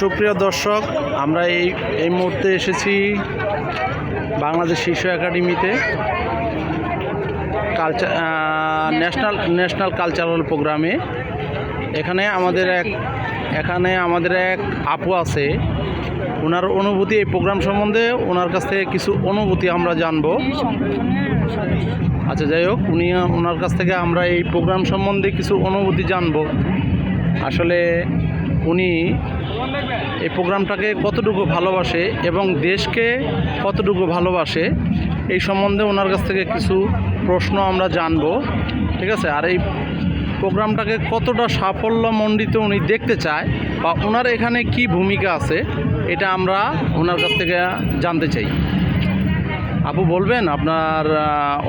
সুপ্রিয় দর্শক, আমরা এই এই মুহূর্তে এসেছি বাংলাদেশ শিশু একাডেমিতে। কালচার ন্যাশনাল ন্যাশনাল কালচারাল প্রোগ্রামে এখানে আমাদের এক, এখানে আমাদের এক আপু আছে। ওনার অনুভূতি এই প্রোগ্রাম সম্বন্ধে ওনার কাছ থেকে কিছু অনুভূতি আমরা জানব। আচ্ছা যাই হোক, উনি ওনার কাছ থেকে আমরা এই প্রোগ্রাম সম্বন্ধে কিছু অনুভূতি জানব। আসলে উনি এই প্রোগ্রামটাকে কতটুকু ভালোবাসে এবং দেশকে কতটুকু ভালোবাসে এই সম্বন্ধে ওনার কাছ থেকে কিছু প্রশ্ন আমরা জানব, ঠিক আছে? আর এই প্রোগ্রামটাকে কতটা সাফল্যমণ্ডিত উনি দেখতে চায় বা ওনার এখানে কি ভূমিকা আছে, এটা আমরা ওনার কাছ থেকে জানতে চাই। আপু বলবেন, আপনার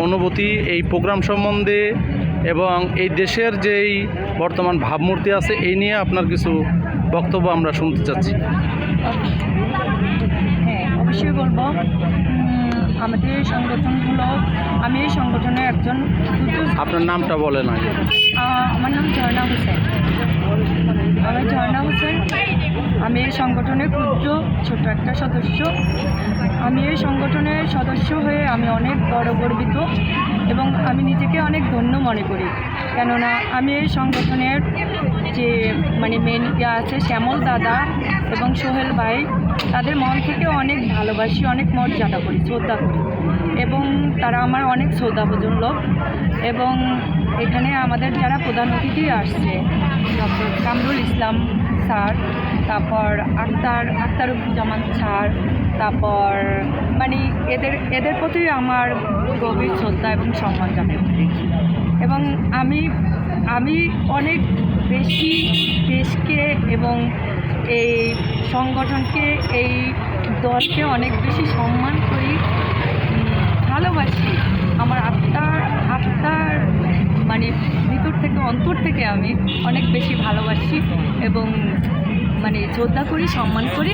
অনুভূতি এই প্রোগ্রাম সম্বন্ধে এবং এই দেশের যেই বর্তমান ভাবমূর্তি আছে, এই নিয়ে আপনার কিছু বক্তব্য আমরা শুনতে চাচ্ছি। হ্যাঁ অবশ্যই বলব। আমাদের এই সংগঠনগুলো আমি এই সংগঠনের একজন আপনার নামটা বলেন আগে। আমার নাম ঝর্ণা হোসেন। আমি ঝর্ণা হোসেন আমি এই সংগঠনের ক্ষুদ্র ছোট একটা সদস্য। আমি এই সংগঠনের সদস্য হয়ে আমি অনেক বড় গর্বিত এবং আমি নিজেকে অনেক ধন্য মনে করি। কেননা আমি এই সংগঠনের যে মানে মেন ইয়া আছে, শ্যামল দাদা এবং সোহেল ভাই, তাদের মন থেকে অনেক ভালোবাসি, অনেক মর্যাদা করি, শ্রদ্ধা করি। এবং তারা আমার অনেক শ্রদ্ধাভোজন লোক। এবং এখানে আমাদের যারা প্রধান অতিথি আসছে ইসলাম স্যার, তারপর আক্তার, আক্তারুজ্জামান স্যার, তারপর মানে এদের এদের প্রতি আমার গভীর শ্রদ্ধা এবং সম্মান জানাই এবং আমি আমি অনেক বেশি দেশকে এবং এই সংগঠনকে, এই দলকে অনেক বেশি সম্মান করি ভালোবাসি। আমার আত্মার আত্মার মানে থেকে অন্তর থেকে আমি অনেক বেশি ভালোবাসি এবং মানে শ্রদ্ধা করি সম্মান করি।